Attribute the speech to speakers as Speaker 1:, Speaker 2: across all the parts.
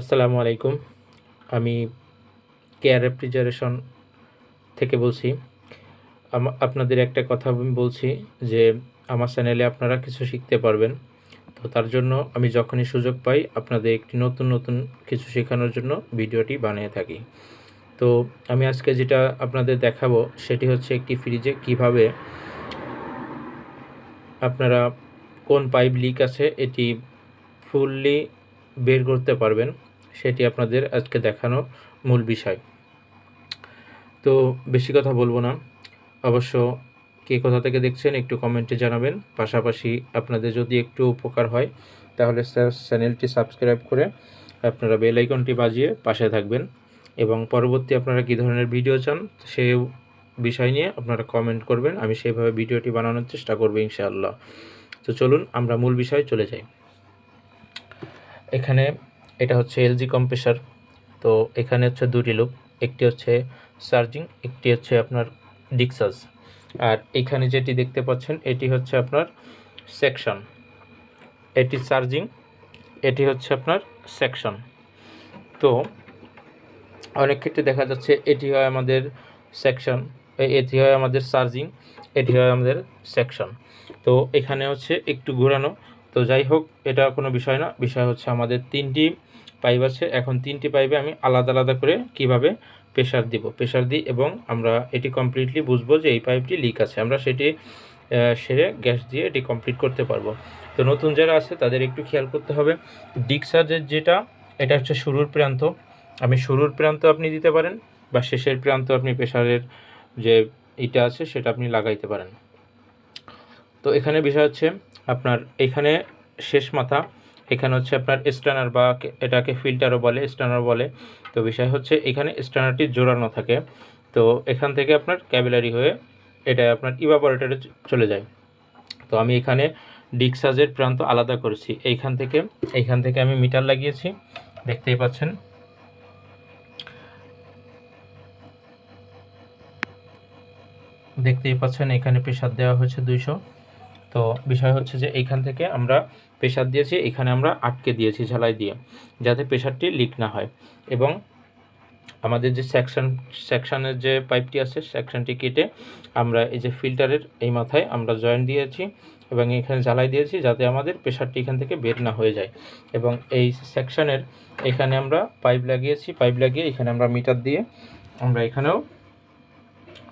Speaker 1: আসসালামু আলাইকুম। আমি কেয়ার রেফ্রিজারেশন থেকে বলছি। আপনাদের একটা কথা আমি বলছি যে, আমার চ্যানেলে আপনারা কিছু শিখতে পারবেন। তো তার জন্য আমি যখনই সুযোগ পাই, আপনাদের একটি নতুন নতুন কিছু শেখানোর জন্য ভিডিওটি বানিয়ে থাকি। তো আমি আজকে যেটা আপনাদের দেখাবো, সেটি হচ্ছে একটি ফ্রিজে কীভাবে আপনারা কোন পাইপ লিক আছে, এটি ফুললি বের করতে পারবেন, সেটি আপনাদের আজকে দেখানো মূল বিষয়। তো বেশি কথা বলব না। অবশ্য কে কোথা থেকে দেখছেন একটু কমেন্টে জানাবেন। পাশাপাশি আপনাদের যদি একটু উপকার হয়, তাহলে চ্যানেলটি সাবস্ক্রাইব করে আপনারা বেল আইকনটি বাজিয়ে পাশে থাকবেন। এবং পরবর্তী আপনারা কী ধরনের ভিডিও চান সেই বিষয় নিয়ে আপনারা কমেন্ট করবেন। আমি সেইভাবে ভিডিওটি বানানোর চেষ্টা করব ইনশাআল্লাহ। তো চলুন আমরা মূল বিষয়ে চলে যাই। এখানে এটা হচ্ছে এলজি কম্প্রেসার তো এখানে হচ্ছে দুটি লুপ একটি হচ্ছে চার্জিং একটি হচ্ছে আপনার ডিক্সাস আর এখানে যেটি দেখতে পাচ্ছেন, এটি হচ্ছে আপনার সেকশন এটি চার্জিং এটি হচ্ছে আপনার সেকশন তো অনেক ক্ষেত্রে দেখা যাচ্ছে, এটি হয় আমাদের সেকশন এটি হয় আমাদের চার্জিং এটি হয় আমাদের সেকশন তো এখানে হচ্ছে একটু ঘোরানো তো যাই হোক, এটা কোনো বিষয় না। বিষয় হচ্ছে আমাদের তিনটি পাইপ আছে। এখন তিনটি পাইপে আমি আলাদা আলাদা করে কীভাবে প্রেশার দিব? প্রেশার দিই এবং আমরা এটি কমপ্লিটলি বুঝব যে এই পাইপটি লিক আছে। আমরা সেটি সেরে গ্যাস দিয়ে এটি কমপ্লিট করতে পারব। তো নতুন যারা আছে, তাদের একটু খেয়াল করতে হবে। ডিক্সার্জের যেটা, এটা হচ্ছে শুরুর প্রান্ত। আমি শুরুর প্রান্ত আপনি দিতে পারেন বা শেষের প্রান্ত আপনি প্রেশারের যে এটা আছে, সেটা আপনি লাগাইতে পারেন। তো এখানে বিষয় হচ্ছে আপনার এখানে শেষ মাথা, এখানে হচ্ছে আপনার স্ট্যানার বা এটাকে ফিল্টারও বলে স্ট্যানার বলে। তো বিষয় হচ্ছে এখানে স্ট্যানারটি জোড়ানো থাকে। তো এখান থেকে আপনার ক্যাবেলারি হয়ে এটা আপনার ইভাপোরেটরে চলে যায়। তো আমি এখানে ডিক্সাজের প্রান্ত আলাদা করেছি। এইখান থেকে এইখান থেকে আমি মিটার লাগিয়েছি। দেখতেই পাচ্ছেন। দেখতেই পাচ্ছেন এখানে প্রেশার দেওয়া হয়েছে দুইশো। তো বিষয় হচ্ছে যে এইখান থেকে আমরা প্রেশার দিয়েছি, এখানে আমরা আটকে দিয়েছি ঝালাই দিয়ে, যাতে প্রেশারটি লিক না হয়। এবং আমাদের যে সেকশন, সেকশনের যে পাইপটি আছে, সেকশনটি কেটে আমরা এই যে ফিল্টারের এই মাথায় আমরা জয়েন্ট দিয়েছি এবং এখানে জ্বালাই দিয়েছি যাতে আমাদের প্রেশারটি এখান থেকে বের না হয়ে যায়। এবং এই সেকশনের এখানে আমরা পাইপ লাগিয়েছি, পাইপ লাগিয়ে এখানে আমরা মিটার দিয়ে আমরা এখানেও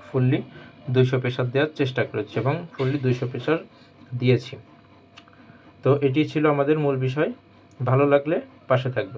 Speaker 1: ফুললি দুইশো প্রেশার দেওয়ার চেষ্টা করেছি এবং ফুললি দুইশো প্রেশার দিয়েছি। তো এটি ছিল আমাদের মূল বিষয়। ভালো লাগলে পাশে থাকবে